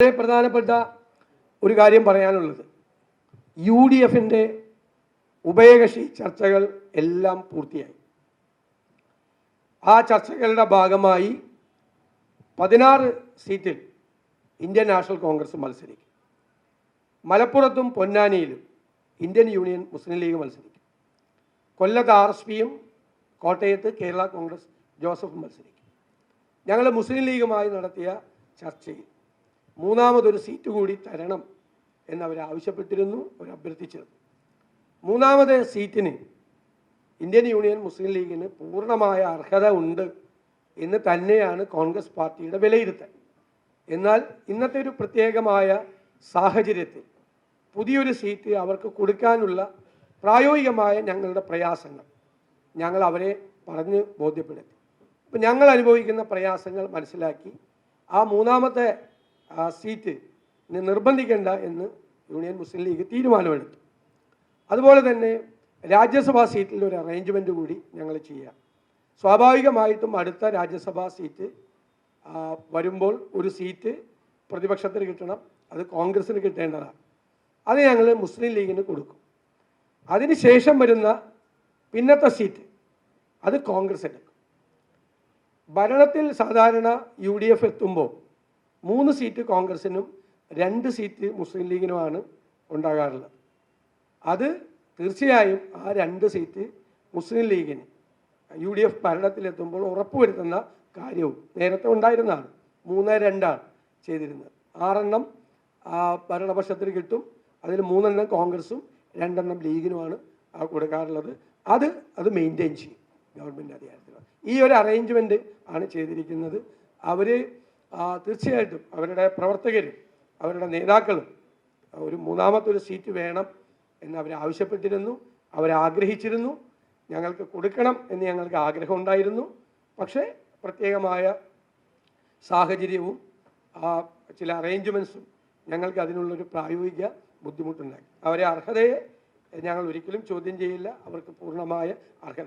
വളരെ പ്രധാനപ്പെട്ട ഒരു കാര്യം പറയാനുള്ളത്. യു ഡി എഫിന്റെ ഉഭയകക്ഷി ചർച്ചകൾ എല്ലാം പൂർത്തിയായി. ആ ചർച്ചകളുടെ ഭാഗമായി പതിനാറ് സീറ്റിൽ ഇന്ത്യൻ നാഷണൽ കോൺഗ്രസ് മത്സരിക്കും. മലപ്പുറത്തും പൊന്നാനിയിലും ഇന്ത്യൻ യൂണിയൻ മുസ്ലിം ലീഗ് മത്സരിക്കും. കൊല്ലത്ത് ആർ എസ് പിയും കോട്ടയത്ത് കേരള കോൺഗ്രസ് ജോസഫ് മത്സരിക്കും. ഞങ്ങൾ മുസ്ലിം ലീഗുമായി നടത്തിയ ചർച്ചയിൽ മൂന്നാമതൊരു സീറ്റ് കൂടി തരണം എന്നവർ ആവശ്യപ്പെട്ടിരുന്നു അവർ അഭ്യർത്ഥിച്ചിരുന്നു മൂന്നാമത് സീറ്റിന് ഇന്ത്യൻ യൂണിയൻ മുസ്ലിം ലീഗിന് പൂർണമായ അർഹത ഉണ്ട് എന്ന് തന്നെയാണ് കോൺഗ്രസ് പാർട്ടിയുടെ വിലയിരുത്തൽ. എന്നാൽ ഇന്നത്തെ ഒരു പ്രത്യേകമായ സാഹചര്യത്തിൽ പുതിയൊരു സീറ്റ് അവർക്ക് കൊടുക്കാനുള്ള പ്രായോഗികമായ ഞങ്ങളുടെ പ്രയാസങ്ങൾ ഞങ്ങൾ അവരെ പറഞ്ഞ് ബോധ്യപ്പെടുത്തി. അപ്പം ഞങ്ങൾ അനുഭവിക്കുന്ന പ്രയാസങ്ങൾ മനസ്സിലാക്കി ആ മൂന്നാമത്തെ ആ, സീറ്റ് നിർബന്ധിക്കേണ്ട എന്ന് യൂണിയൻ മുസ്ലിം ലീഗ് തീരുമാനമെടുത്തു. അതുപോലെ തന്നെ രാജ്യസഭാ സീറ്റിൽ ഒരു അറേഞ്ച്മെന്റ് കൂടി ഞങ്ങൾ ചെയ്യാം. സ്വാഭാവികമായിട്ടും അടുത്ത രാജ്യസഭാ സീറ്റ് വരുമ്പോൾ ഒരു സീറ്റ് പ്രതിപക്ഷത്തിന് കിട്ടണം അത് കോൺഗ്രസ്സിന് കിട്ടേണ്ടതാണ്. അത് ഞങ്ങൾ മുസ്ലിം ലീഗിന് കൊടുക്കും. അതിനുശേഷം വരുന്ന പിന്നത്തെ സീറ്റ് അത് കോൺഗ്രസ് എടുക്കും ഭരണത്തിൽ സാധാരണ യു ഡി എഫ് എത്തുമ്പോൾ മൂന്ന് സീറ്റ് കോൺഗ്രസിനും രണ്ട് സീറ്റ് മുസ്ലിം ലീഗിനുമാണ് ഉണ്ടാകാറുള്ളത്. അത് തീർച്ചയായും ആ രണ്ട് സീറ്റ് മുസ്ലിം ലീഗിന് യു ഡി എഫ് ഭരണത്തിലെത്തുമ്പോൾ ഉറപ്പുവരുത്തുന്ന കാര്യവും നേരത്തെ ഉണ്ടായിരുന്നതാണ്. മൂന്ന് രണ്ടാണ് ചെയ്തിരുന്നത്. ആറെണ്ണം ആ, ഭരണപക്ഷത്തിന് കിട്ടും. അതിൽ മൂന്നെണ്ണം കോൺഗ്രസും രണ്ടെണ്ണം ലീഗിനുമാണ് കൊടുക്കാറുള്ളത്. അത് അത് മെയിന്റെയിൻ ചെയ്യും ഗവൺമെന്റ് അധികാരത്തിൽ ഈ ഒരു അറേഞ്ച്മെന്റ് ആണ് ചെയ്തിരിക്കുന്നത്. അവർ തീർച്ചയായിട്ടും അവരുടെ പ്രവർത്തകരും അവരുടെ നേതാക്കളും ഒരു മൂന്നാമത്തെ ഒരു സീറ്റ് വേണം എന്ന് അവർ ആവശ്യപ്പെട്ടിരുന്നു. അവർ ആഗ്രഹിച്ചിരുന്നു. ഞങ്ങൾക്ക് കൊടുക്കണം എന്ന് ഞങ്ങൾക്ക് ആഗ്രഹം ഉണ്ടായിരുന്നു. പക്ഷേ പ്രത്യേകമായ സാഹചര്യവും ചില അറേഞ്ച്മെന്റ്സും ഞങ്ങൾക്ക് അതിനുള്ളൊരു പ്രായോഗിക ബുദ്ധിമുട്ടുണ്ടായി അവരെ അർഹതയെ ഞങ്ങൾ ഒരിക്കലും ചോദ്യം ചെയ്യില്ല. അവർക്ക് പൂർണമായ അർഹതയുണ്ട്